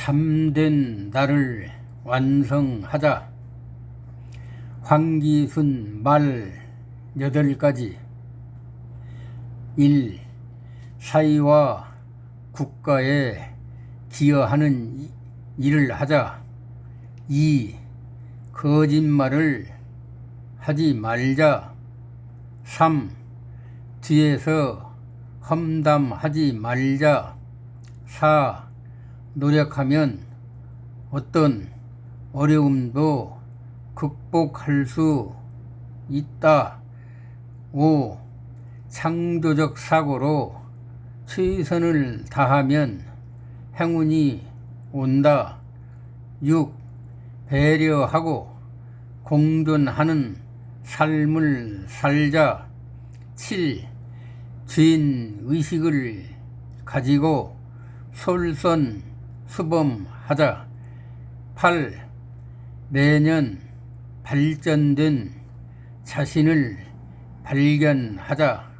참된 나를 완성하자. 황기순 말 여덟 가지 1. 사회와 국가에 기여하는 이- 일을 하자. 2. 거짓말을 하지 말자. 3. 뒤에서 험담하지 말자. 4. 노력하면 어떤 어려움도 극복할 수 있다. 5. 창조적 사고로 최선을 다하면 행운이 온다. 6. 배려하고 공존하는 삶을 살자. 7. 주인 의식을 가지고 솔선 수범하자. 8. 매년 발전된 자신을 발견하자.